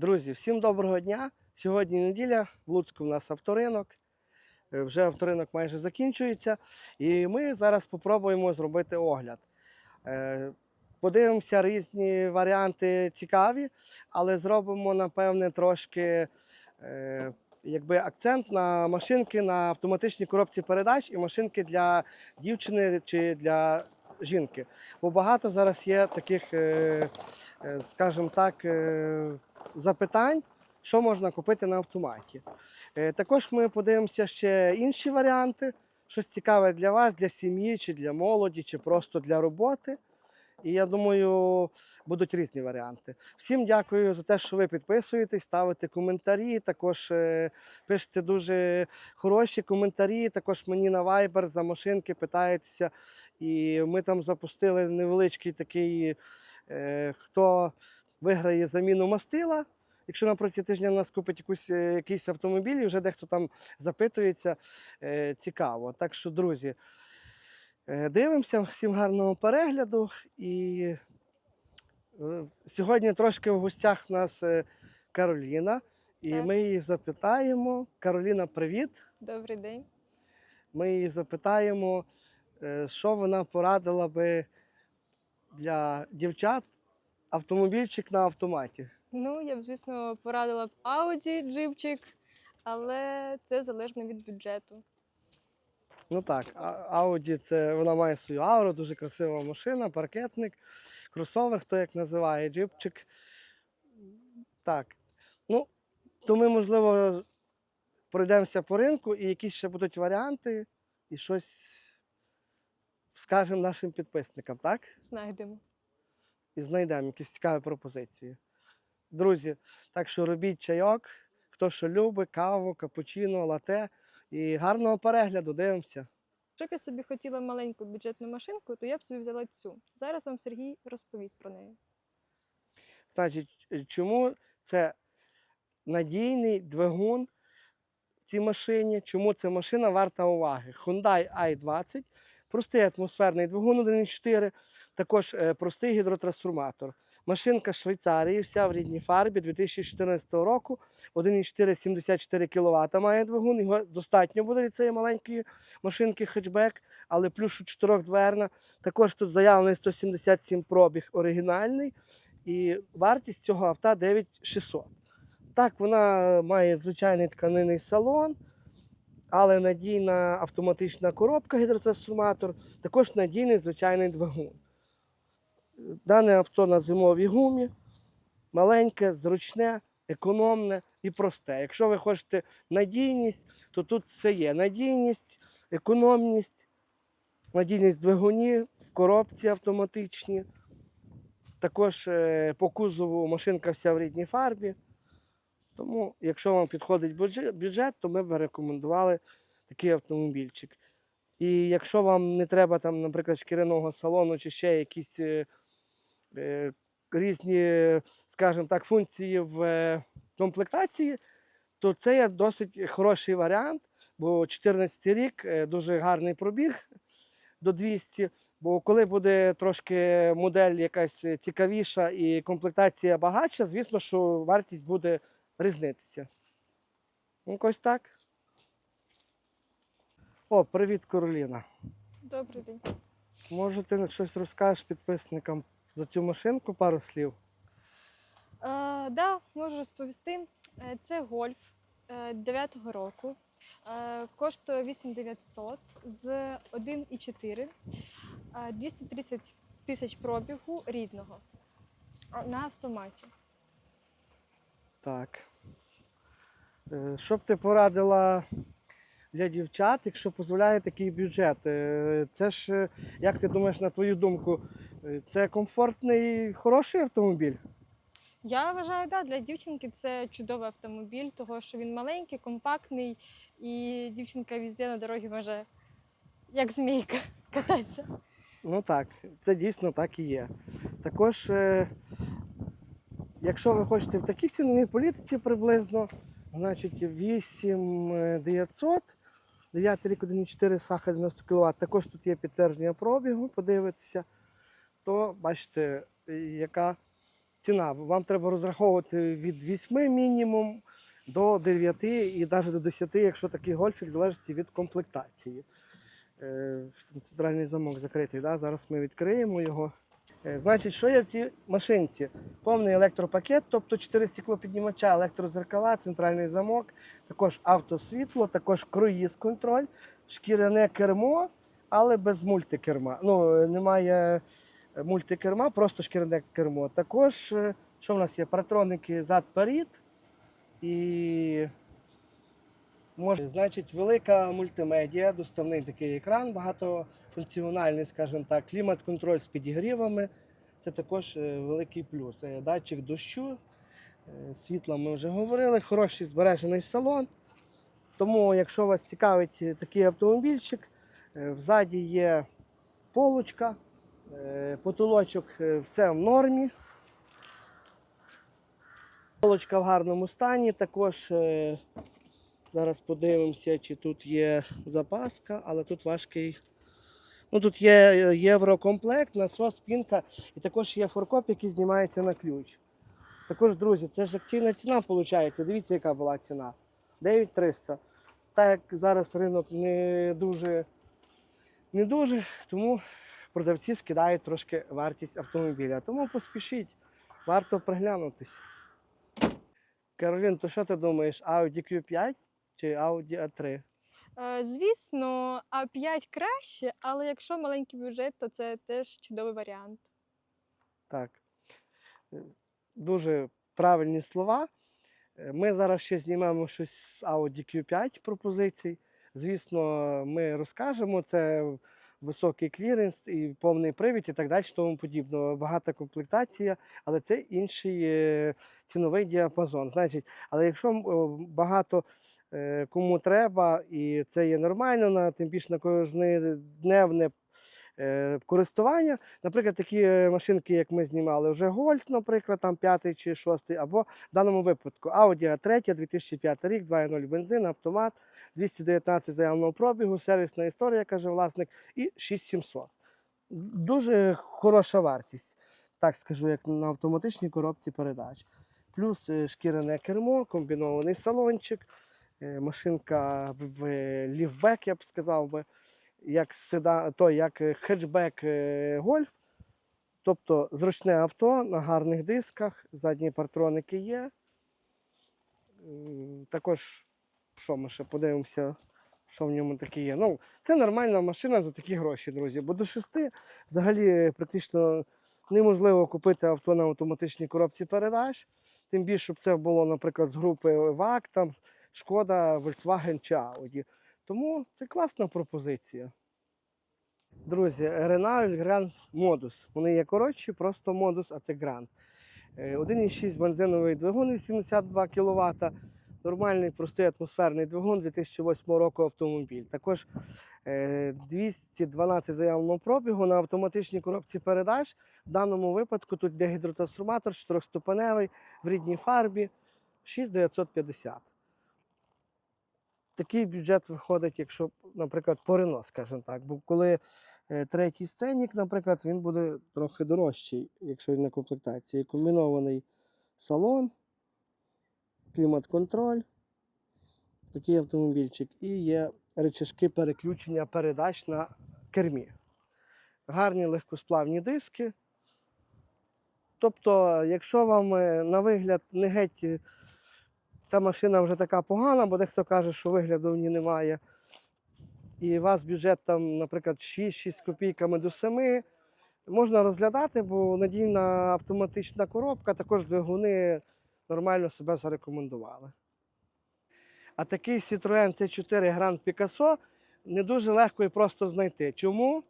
Друзі, всім доброго дня. Сьогодні неділя, в Луцьку в нас авторинок. Е, Вже авторинок майже закінчується. І ми зараз спробуємо зробити огляд. Е, Подивимося різні варіанти цікаві, але зробимо, напевне, трошки е, якби акцент на машинки на автоматичній коробці передач і машинки для дівчини чи для жінки. Бо багато зараз є таких, скажімо так, запитань, що можна купити на автоматі. Е, Також ми подивимося ще інші варіанти, щось цікаве для вас, для сім'ї, чи для молоді, чи просто для роботи. І я думаю, будуть різні варіанти. Всім дякую за те, що ви підписуєтесь, ставите коментарі. Також е, пишете дуже хороші коментарі. Також мені на Viber за машинки питаєтеся. І ми там запустили невеличкий такий, е, хто виграє заміну мастила. Якщо на протязі тижня в нас купить якусь, е, якийсь автомобіль, і вже дехто там запитується, е, цікаво. Так що, друзі, е, дивимося, всім гарного перегляду. І е, сьогодні трошки в гостях в нас е, Кароліна, і Так. ми її запитаємо. Кароліна, привіт! Добрий день. Ми її запитаємо, е, що вона порадила би для дівчат автомобільчик на автоматі. Ну, я б, звісно, порадила б Audi, джипчик, але це залежно від бюджету. Ну так, Audi це вона має свою ауру, дуже красива машина, паркетник, кросовер, хто як називає, джипчик. Так. Ну, то ми, можливо, пройдемося по ринку і якісь ще будуть варіанти, і щось скажемо нашим підписникам, так? Знайдемо. І знайдемо якісь цікаві пропозиції. Друзі, так що робіть чайок, хто що любить, каву, капучино, лате. І гарного перегляду, дивимося. Якщо б я собі хотіла маленьку бюджетну машинку, то я б собі взяла цю. Зараз вам Сергій розповість про неї. Значить, е, чому це надійний двигун в цій машині, чому ця машина варта уваги? Hyundai i20, простий атмосферний двигун 1.4, також е, простий гідротрансформатор. Машинка Швейцарії, вся в рідній фарбі 2014 року. 1,4 74 кВт має двигун. Його достатньо буде від цієї маленької машинки хетчбек, але плюс чотирьохдверна. Також тут заявлений 177 пробіг оригінальний. І вартість цього авто 9600. Так, вона має звичайний тканинний салон, але надійна автоматична коробка гідротрансформатор, також надійний звичайний двигун. Дане авто на зимовій гумі, маленьке, зручне, економне і просте. Якщо ви хочете надійність, то тут все є. Надійність, економність, надійність двигунів, коробці автоматичні. Також е, по кузову машинка вся в рідній фарбі. Тому, якщо вам підходить бюджет, то ми б рекомендували такий автомобільчик. І якщо вам не треба, там, наприклад, шкіряного салону чи ще якісь е, різні, скажімо так, функції в е, комплектації, то це є досить хороший варіант, бо 14 рік е, дуже гарний пробіг до 200. Бо коли буде трошки модель якась цікавіша і комплектація багатша, звісно, що вартість буде різнитися. Ну, Якось так. О, привіт, Кароліна. Добрий день. Може, ти щось розкажеш підписникам за цю машинку пару слів? Е, да, можу розповісти. Е, Це гольф 9-го року. Е, Коштує 8900 з 1,4, е, 230 тисяч пробігу рідного на автоматі. Так. Е, Що б ти порадила для дівчат, якщо дозволяє такий бюджет? Е, Це ж, е, як ти думаєш, на твою думку, е, це комфортний, хороший автомобіль? Я вважаю, да, для дівчинки це чудовий автомобіль, того що він маленький, компактний, і дівчинка везде на дорогі може, як змійка, кататися. Ну так, це дійсно так і є. Також, якщо ви хочете в такій ціновій політиці приблизно, значить 8900, 9 рік 1,4 саха 90 кВт. Також тут є підтвердження пробігу, подивитися, то бачите, яка ціна. Вам треба розраховувати від 8 мінімум до 9 і навіть до 10, якщо такий гольфік, залежить від комплектації. Е, Центральний замок закритий. Да? Зараз ми відкриємо його. Е, Значить, що є в цій машинці? Повний електропакет, тобто 4 стеклопіднімача, електрозеркала, центральний замок, також автосвітло, також круїз-контроль, шкіряне кермо, але без мультикерма. Ну, е, немає е, мультикерма, просто шкіряне кермо. Також, що в нас є? Партроники зад-перед і Може, значить, велика мультимедіа, доставний такий екран, багатофункціональний, скажімо так, клімат-контроль з підігрівами. Це також е, великий плюс. Е, Датчик дощу, е, світла ми вже говорили, хороший збережений салон. Тому, якщо вас цікавить такий автомобільчик, взаді є полочка, потолочок, все в нормі. Полочка в гарному стані. Також Зараз подивимося, чи тут є запаска, але тут важкий. Ну, тут є е, єврокомплект, насос, спінка і також є форкоп, який знімається на ключ. Також, друзі, це ж акційна ціна виходить. Дивіться, яка була ціна. 9300. Так як зараз ринок не дуже, не дуже, тому продавці скидають трошки вартість автомобіля. Тому поспішіть, варто приглянутись. Каролін, то що ти думаєш, Audi Q5 чи Audi A3? Е, Звісно, А5 краще, але якщо маленький бюджет, то це теж чудовий варіант. Так. Е, Дуже правильні слова. Е, Ми зараз ще знімемо щось з Audi Q5 пропозицій. Звісно, ми розкажемо. Це високий кліренс і повний привід і так далі, тому подібно. Багата комплектація, але це інший ціновий діапазон. Значить, але якщо багато кому треба, і це є нормально, на тим більше на кожнодневне е, користування. Наприклад, такі е, машинки, як ми знімали, вже Гольф, наприклад, там п'ятий чи шостий, або в даному випадку Audi A3, 2005 рік, 2.0 бензин, автомат, 219 заявленого пробігу, сервісна історія, каже власник, і 6700. Дуже хороша вартість, так скажу, як на автоматичній коробці передач. Плюс е, шкіряне кермо, комбінований салончик, е, машинка в ліфбек, я б сказав би як седа, то як е, хетчбек е, гольф. Тобто зручне авто на гарних дисках, задні партроники є. Також, що ми ще подивимося, що в ньому таке є. Ну, це нормальна машина за такі гроші, друзі. Бо до шести взагалі практично неможливо купити авто на автоматичній коробці передач. Тим більше, щоб це було, наприклад, з групи ВАК, там, Шкода, Volkswagen чи Audi. Тому це класна пропозиція. Друзі, Renault Grand Modus. Вони є коротші, просто модус, а це Grand. Е, 1,6 бензиновий двигун 82 кВт. Нормальний простий атмосферний двигун 2008 року автомобіль. Також е, 212 заявленого пробігу на автоматичній коробці передач. В даному випадку тут йде гідротрансформатор, чотирьохступеневий в рідній фарбі 6950 такий бюджет виходить, якщо, наприклад, по Рено, скажімо так. Бо коли е, третій сценік, наприклад, він буде трохи дорожчий, якщо він на комплектації. Комбінований салон, клімат-контроль, такий автомобільчик. І є речашки переключення передач на кермі. Гарні легкосплавні диски. Тобто, якщо вам е, на вигляд не геть е, ця машина вже така погана, бо дехто каже, що вигляду в ній немає. І у вас бюджет там, наприклад, 6-6 з копійками до 7. Можна розглядати, бо надійна автоматична коробка, також двигуни нормально себе зарекомендували. А такий Citroën C4 Grand Picasso не дуже легко і просто знайти. Чому?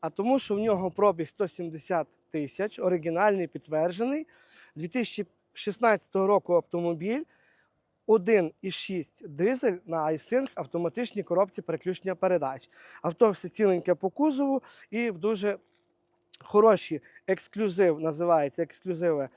А тому, що в нього пробіг 170 тисяч, оригінальний, підтверджений. 2016 року автомобіль. 1,6 дизель на iSync автоматичній коробці переключення передач. Авто все ціленьке по кузову і в дуже хороші ексклюзив, називається ексклюзиви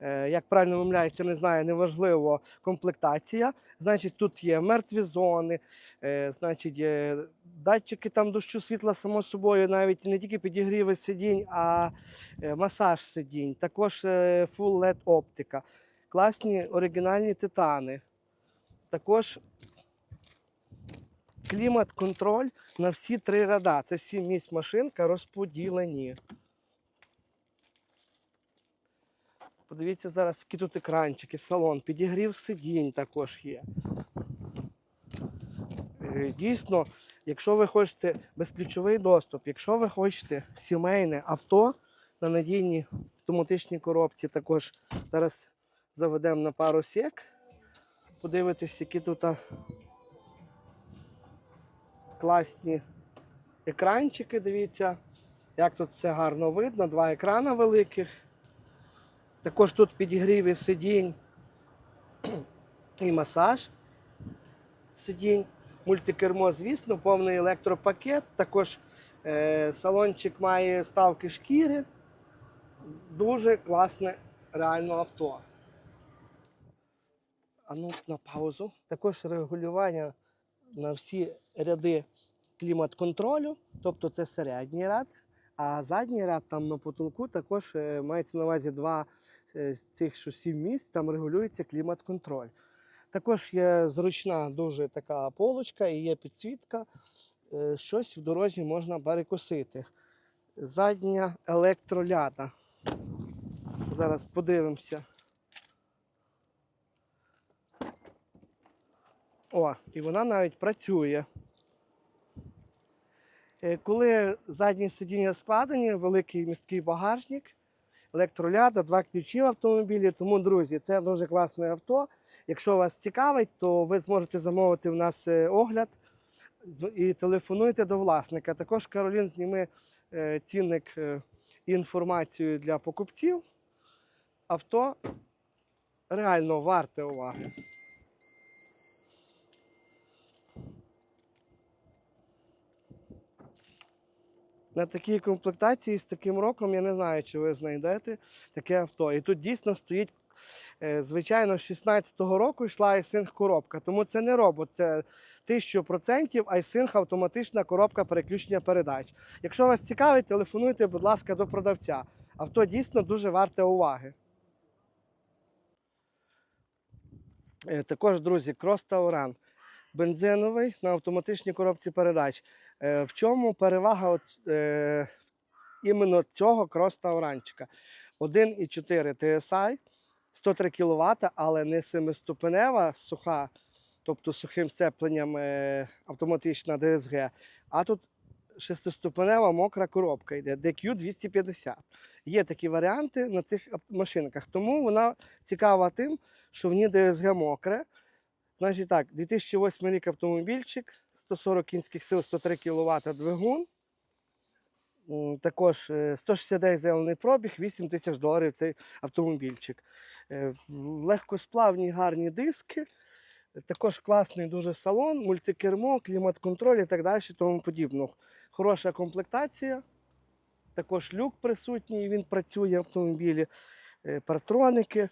Е, Як правильно вимовляється, не знаю, неважливо комплектація. Значить, тут є мертві зони, е, значить, є датчики там дощу світла, само собою, навіть не тільки підігріви сидінь, а е, масаж сидінь. Також Full LED оптика. Класні оригінальні титани. Також клімат-контроль на всі три ряда. Це сім місць машинка розподілені. Подивіться зараз, які тут екранчики, салон, підігрів сидінь також є. Е, Дійсно, якщо ви хочете безключовий доступ, якщо ви хочете сімейне авто на надійній автоматичній коробці, також зараз заведемо на пару сек. Подивитись, які тут класні екранчики. Дивіться, як тут все гарно видно. Два екрана великих. Також тут підігріви сидінь і масаж сидінь. Мультикермо, звісно, повний електропакет. Також е, салончик має ставки шкіри. Дуже класне реально авто. А ну на паузу. Також регулювання на всі ряди клімат-контролю, тобто це середній ряд, а задній ряд там на потолку також е, мається на увазі два е, цих що сім місць, там регулюється клімат-контроль. Також є зручна дуже така полочка і є підсвітка. Е, Щось в дорозі можна перекусити. Задня електроляда. Зараз подивимося. О, і вона навіть працює. Е, Коли задні сидіння складені, великий місткий багажник, електроляда, два ключі в автомобілі. Тому, друзі, це дуже класне авто. Якщо вас цікавить, то ви зможете замовити в нас е, огляд і телефонуйте до власника. Також Каролін зніме е, цінник і інформацію для покупців. Авто реально варте уваги. На такій комплектації з таким роком я не знаю, чи ви знайдете таке авто. І тут дійсно стоїть, е, звичайно, з 16-го року йшла iSync коробка. Тому це не робот, це 1000% iSync автоматична коробка переключення передач. Якщо вас цікавить, телефонуйте, будь ласка, до продавця. Авто дійсно дуже варте уваги. Е, Також, друзі, Cross Tauran. Бензиновий на автоматичній коробці передач. Е, В чому перевага от, е, іменно цього крос-тауранчика? 1,4 TSI, 103 кВт, але не семиступенева суха, тобто сухим сцепленням е, автоматична DSG, а тут шестиступенева мокра коробка йде DQ250. Є такі варіанти на цих машинках, тому вона цікава тим, що в ній DSG мокре. Значить так, 2008 рік автомобільчик, 140 кінських сил, 103 кВт двигун. Також е, 169 зелений пробіг, 8 тисяч доларів цей автомобільчик. Е, Легкосплавні гарні диски. е, Також класний дуже салон, мультикермо, клімат-контроль і так далі, тому подібно. Хороша комплектація. Також люк присутній, він працює в автомобілі, е, партроники. Е,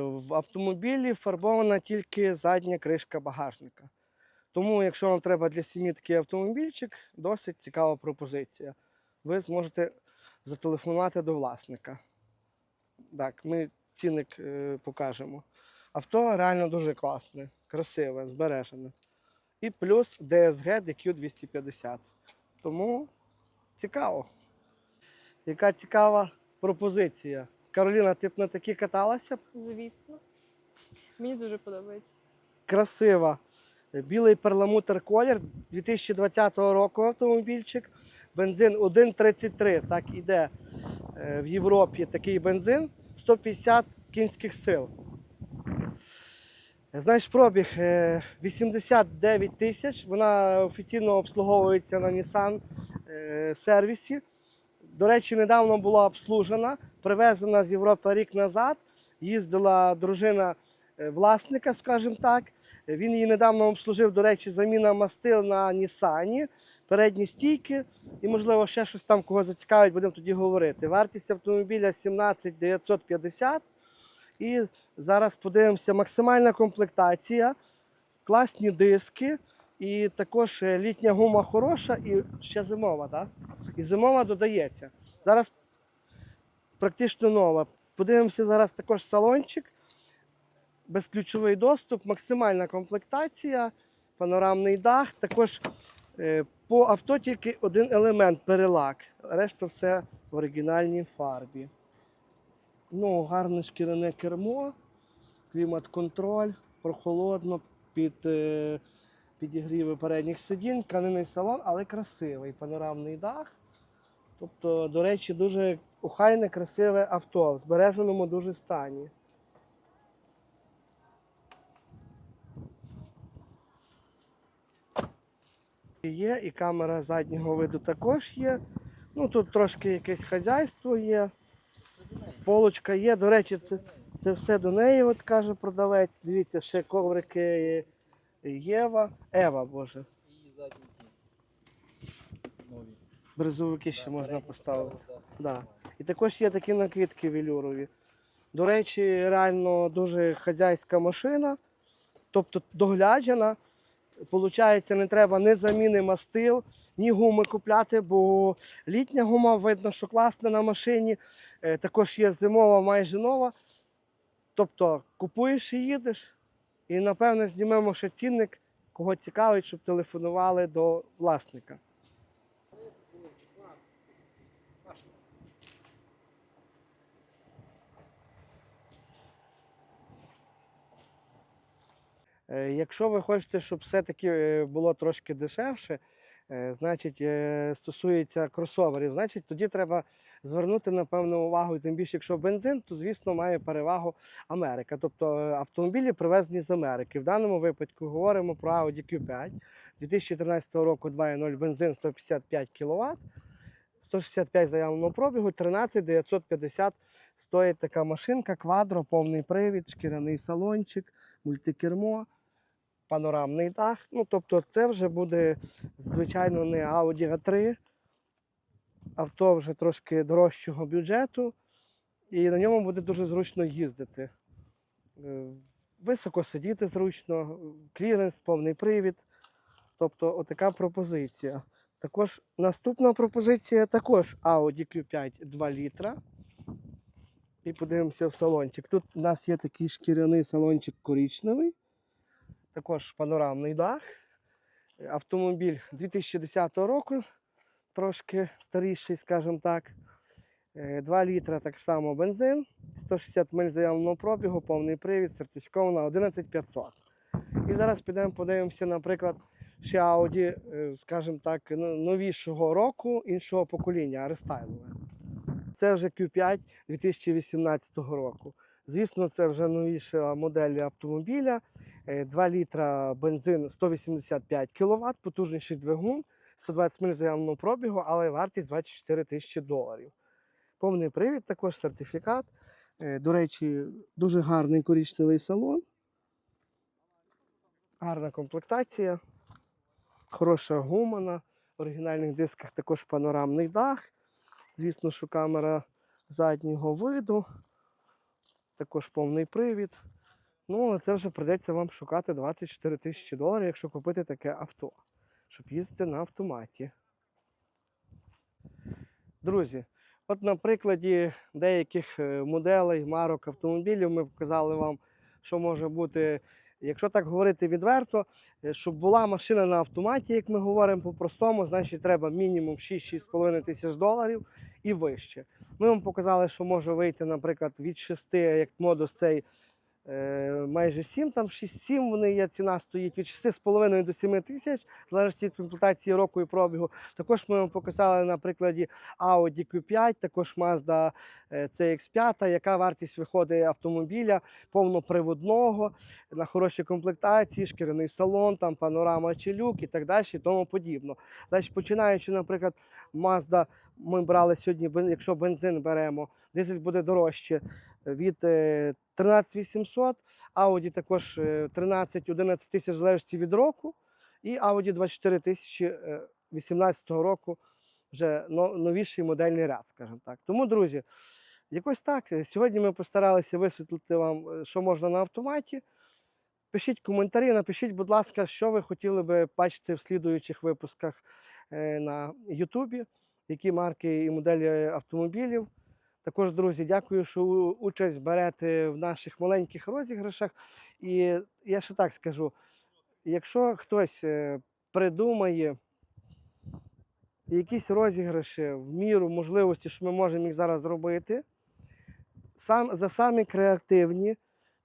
В автомобілі фарбована тільки задня кришка багажника. Тому, якщо вам треба для сім'ї такий автомобільчик, досить цікава пропозиція. Ви зможете зателефонувати до власника. Так, ми цінник е, покажемо. Авто реально дуже класне, красиве, збережене. І плюс DSG DQ250. Тому цікаво. Яка цікава пропозиція. Кароліна, ти б на такі каталася? Звісно. Мені дуже подобається. красива. Білий перламутр колір 2020 року автомобільчик. Бензин 1,33. Так іде е, в Європі такий бензин 150 кінських сил. Е, Знаєш, пробіг е, 89 тисяч. Вона офіційно обслуговується на Nissan е, сервісі. До речі, недавно була обслужена, привезена з Європи рік назад. Їздила дружина е, власника, скажімо так. Він її недавно обслужив, до речі, заміна мастил на Нісані. передні стійки і, можливо, ще щось там кого зацікавить, будемо тоді говорити. Вартість автомобіля 17 950. І зараз подивимося максимальна комплектація, класні диски, і також е, літня гума хороша, і ще зимова, так? І зимова додається. Зараз практично нова. Подивимося зараз також салончик, безключовий доступ, максимальна комплектація, панорамний дах. Також е, по авто тільки один елемент перелак. Решта все в оригінальній фарбі. Ну, гарне шкіряне кермо, клімат-контроль, прохолодно, під е, підігріви передніх сидінь, тканинний салон, але красивий панорамний дах. Тобто, до речі, дуже охайне, красиве авто, в збереженому дуже стані. Є, і камера заднього виду також є. Ну, тут трошки якесь хазяйство є. Полочка є. До речі, це, це все до неї, от каже продавець. Дивіться, ще коврики Єва. Ева, боже. І задні. Нові. Бризовики ще можна поставити. Да. І також є такі накидки велюрові. До речі, реально дуже хазяйська машина, тобто догляджена. Получається, не треба ні заміни мастил, ні гуми купляти, бо літня гума видно, що класна на машині. Е, Також є зимова, майже нова. Тобто купуєш і їдеш. І напевно знімемо ще цінник, кого цікавить, щоб телефонували до власника. Якщо ви хочете, щоб все-таки е, було трошки дешевше, е, значить, е, стосується кросоверів, значить тоді треба звернути напевно увагу, і тим більше, якщо бензин, то звісно має перевагу Америка. Тобто е, автомобілі привезені з Америки. В даному випадку говоримо про Audi Q5 2013 року 2.0 бензин 155 кВт. 165 заявленого пробігу, 13 950 стоїть така машинка, квадро, повний привід, шкіряний салончик, мультикермо, панорамний дах. Ну, тобто це вже буде, звичайно, не Audi A3, авто вже трошки дорожчого бюджету, і на ньому буде дуже зручно їздити. Е, Високо сидіти зручно, кліренс, повний привід. Тобто, отака пропозиція. Також наступна пропозиція також Audi Q5 2 літра. І подивимося в салончик. Тут у нас є такий шкіряний салончик коричневий, також панорамний дах. Автомобіль 2010 року, трошки старіший, скажімо так. 2 літра так само бензин, 160 миль заявленого пробігу, повний привід, сертифікована 11500. І зараз підемо подивимося, наприклад, ще Audi, е, скажімо так, ну, новішого року, іншого покоління, рестайлове. Це вже Q5 2018 року. Звісно, це вже новіша модель автомобіля. 2 літра бензин 185 кВт, потужніший двигун, 120 миль заявленого пробігу, але вартість 24 тисячі доларів. Повний привід, також сертифікат. Е, До речі, дуже гарний коричневий салон. Гарна комплектація, хороша гума на оригінальних дисках, також панорамний дах. Звісно, що камера заднього виду, також повний привід. Ну, але це вже придеться вам шукати 24 тисячі доларів, якщо купити таке авто, щоб їздити на автоматі. Друзі, от на прикладі деяких е, моделей, марок автомобілів ми показали вам, що може бути, якщо так говорити відверто, е, щоб була машина на автоматі, як ми говоримо по-простому, значить треба мінімум 6-6,5 тисяч доларів і вище. Ми вам показали, що може вийти, наприклад, від 6, як модус цей майже 7, там 6-7 вони є, ціна стоїть від 6,5 до 7 тисяч, в залежності від комплектації року і пробігу. Також ми вам показали на прикладі Audi Q5, також Mazda е, CX5, яка вартість виходить автомобіля повноприводного, на хорошій комплектації, шкіряний салон, там панорама чи люк і так далі, і тому подібно. Значить, починаючи, наприклад, Mazda, ми брали сьогодні, якщо бензин беремо, дизель буде дорожче від е, 13800, Audi також е, 13-11 тисяч в залежності від року, і Audi 24 тисячі е, 18-го року вже новіший модельний ряд, скажімо так. Тому, друзі, якось так. Е, Сьогодні ми постаралися висвітлити вам, е, що можна на автоматі. Пишіть коментарі, напишіть, будь ласка, що ви хотіли би бачити в слідуючих випусках е, на Ютубі, які марки і моделі автомобілів. Також, друзі, дякую, що участь берете в наших маленьких розіграшах. І я ще так скажу: якщо хтось е, придумає якісь розіграші в міру можливості, що ми можемо їх зараз зробити, сам, за самі креативні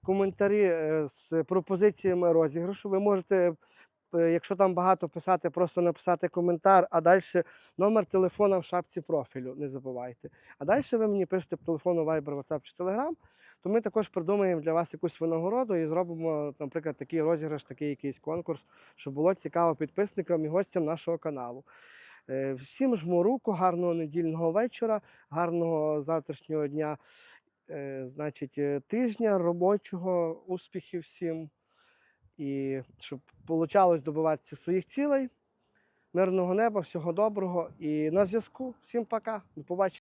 коментарі е, з пропозиціями розіграшу, ви можете. Е, Якщо там багато писати, просто написати коментар, а далі номер телефона в шапці профілю, не забувайте. А далі ви мені пишете по телефону Viber, WhatsApp чи Telegram, то ми також придумаємо для вас якусь винагороду і зробимо, наприклад, такий розіграш, такий якийсь конкурс, щоб було цікаво підписникам і гостям нашого каналу. Е, Всім жму руку, гарного недільного вечора, гарного завтрашнього дня, е, значить, тижня робочого, успіхів всім. І щоб вийшло добиватися своїх цілей. Мирного неба, всього доброго і на зв'язку. Всім пока. До побачення.